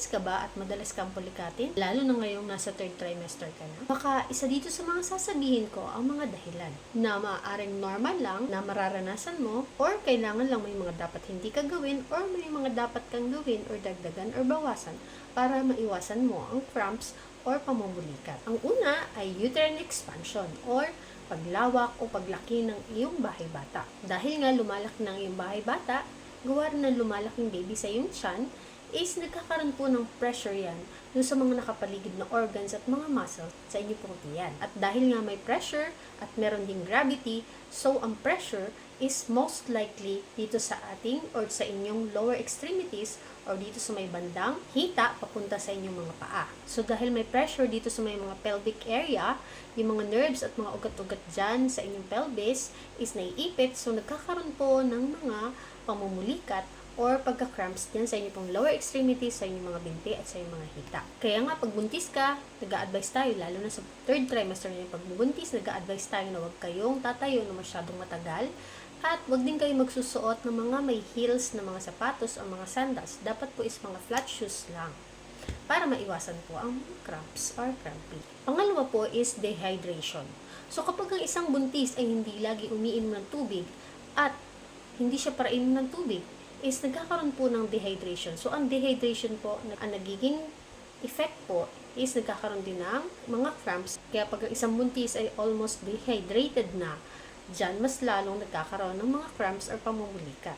Nabubuntis ka ba at madalas kang pulikatin? Lalo na ngayong nasa third trimester ka na? Baka isa dito sa mga sasabihin ko ang mga dahilan na maaaring normal lang na mararanasan mo or kailangan lang may mga dapat hindi ka gawin or may mga dapat kang gawin or dagdagan or bawasan para maiwasan mo ang cramps or pamumulikat. Ang una ay uterine expansion or paglawak o paglaki ng iyong bahay bata. Dahil nga lumalaki ng iyong bahay bata, gawa rin ng lumalaking baby sa iyong tiyan, is nagkakaroon po ng pressure yan dun sa mga nakapaligid na organs at mga muscle sa inyo pong tiyan. At dahil nga may pressure at meron ding gravity, so ang pressure is most likely dito sa ating or sa inyong lower extremities or dito sa may bandang hita papunta sa inyong mga paa. So dahil may pressure dito sa may mga pelvic area, yung mga nerves at mga ugat-ugat dyan sa inyong pelvis is naiipit so nagkakaroon po ng mga pamumulikat or pagka-cramps dyan sa inyong pong lower extremities, sa inyong mga binti at sa inyong mga hita. Kaya nga, pag buntis ka, nag-a-advise tayo, lalo na sa third trimester na yung pagbubuntis, nag-a-advise tayo na huwag kayong tatayo na masyadong matagal at wag din kayo magsusuot ng mga may heels na mga sapatos o mga sandals. Dapat po is mga flat shoes lang para maiwasan po ang cramps or cramping. Pangalawa po is dehydration. So kapag ang isang buntis ay hindi lagi umiinom ng tubig at hindi siya para inom ng tubig, is nagkakaroon po ng dehydration. So ang dehydration po, ang nagiging effect po is nagkakaroon din ng mga cramps. Kaya pag ang isang buntis ay almost dehydrated na, dyan mas lalong nagkakaroon ng mga cramps or pamumulikat.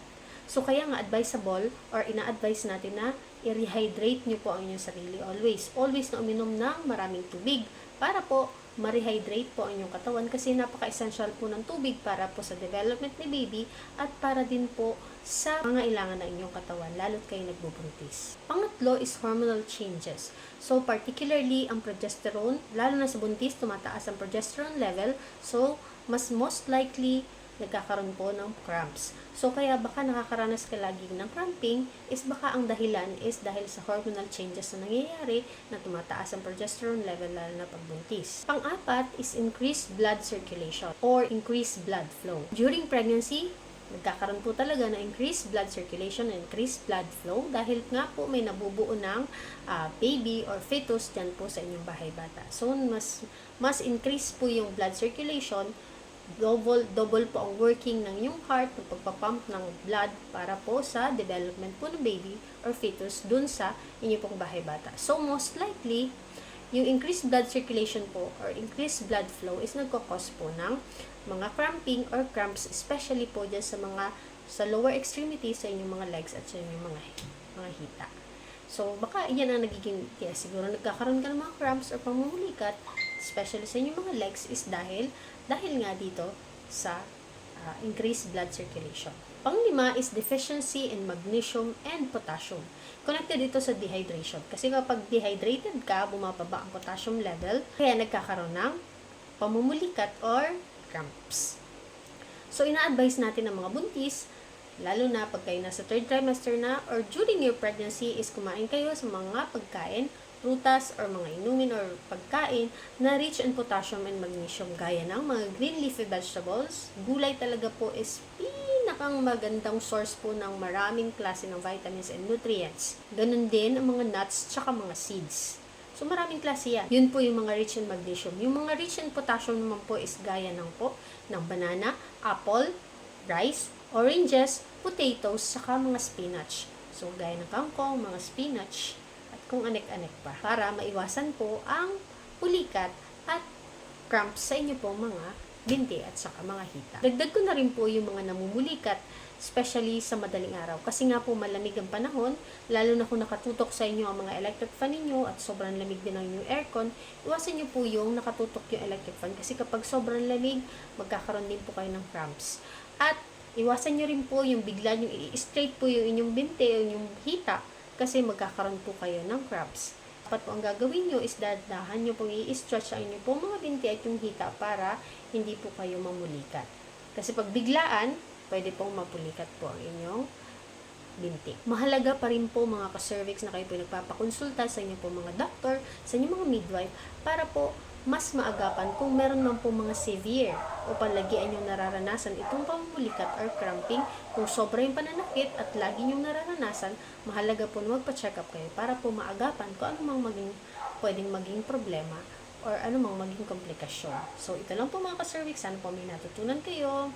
So, kaya nga advisable or ina-advise natin na i-rehydrate nyo po ang inyong sarili always. Always na uminom ng maraming tubig para po ma-rehydrate po ang inyong katawan kasi napaka-essential po ng tubig para po sa development ni baby at para din po sa mga ilangan ng inyong katawan lalo't kayo nagbubuntis. Pangatlo is hormonal changes. So, particularly ang progesterone, lalo na sa buntis, tumataas ang progesterone level. So, mas most likely nagkakaroon po ng cramps. So, kaya baka nakakaranas ka lagi ng cramping is baka ang dahilan is dahil sa hormonal changes na nangyayari na tumataas ang progesterone level lalo na pagbuntis. Pang-apat is increased blood circulation or increased blood flow. During pregnancy, nagkakaroon po talaga ng increased blood circulation and increased blood flow dahil nga po may nabubuo ng uh, baby or fetus dyan po sa inyong bahay bata. So, mas, mas increase po yung blood circulation double, double po ang working ng yung heart, ng pagpapump ng blood para po sa development po ng baby or fetus dun sa inyo pong bahay bata. So, most likely, yung increased blood circulation po or increased blood flow is nagkakos po ng mga cramping or cramps, especially po dyan sa mga sa lower extremities sa inyong mga legs at sa inyong mga, mga hita. So, baka yan ang nagiging, kaya siguro nagkakaroon ka ng mga cramps or pamumulikat, especially sa inyong mga legs, is dahil, dahil nga dito sa uh, increased blood circulation. Panglima is deficiency in magnesium and potassium. Connected dito sa dehydration. Kasi kapag dehydrated ka, bumababa ang potassium level, kaya nagkakaroon ng pamumulikat or cramps. So, ina-advise natin ng mga buntis lalo na pag kayo nasa third trimester na or during your pregnancy is kumain kayo sa mga pagkain, prutas or mga inumin or pagkain na rich in potassium and magnesium gaya ng mga green leafy vegetables. Gulay talaga po is pinakang magandang source po ng maraming klase ng vitamins and nutrients. Ganun din ang mga nuts tsaka mga seeds. So, maraming klase yan. Yun po yung mga rich in magnesium. Yung mga rich in potassium naman po is gaya ng po ng banana, apple, rice, oranges, potatoes, saka mga spinach. So, gaya ng kangkong, mga spinach, kung anek-anek pa. Para maiwasan po ang pulikat at cramps sa inyo po mga binti at saka mga hita. Dagdag ko na rin po yung mga namumulikat, especially sa madaling araw. Kasi nga po malamig ang panahon, lalo na kung nakatutok sa inyo ang mga electric fan ninyo at sobrang lamig din ang inyong aircon, iwasan nyo po yung nakatutok yung electric fan. Kasi kapag sobrang lamig, magkakaroon din po kayo ng cramps. At Iwasan nyo rin po yung bigla nyo i-straight po yung inyong binte o yung hita kasi magkakaroon po kayo ng cramps. Dapat po ang gagawin nyo is dadahan nyo pong i-stretch ang inyo po mga binti at yung hita para hindi po kayo mamulikat. Kasi pag biglaan, pwede pong mapulikat po ang inyong binti. Mahalaga pa rin po mga ka-cervix na kayo po nagpapakonsulta sa inyo po mga doctor, sa inyo mga midwife, para po mas maagapan kung meron man po mga severe o palagian yung nararanasan itong pamumulikat or cramping. Kung sobra yung pananakit at lagi yung nararanasan, mahalaga po na magpa-check up kayo para po maagapan kung ano mang maging, pwedeng maging problema or ano mang maging komplikasyon. So, ito lang po mga ka-cervix. Sana po may natutunan kayo.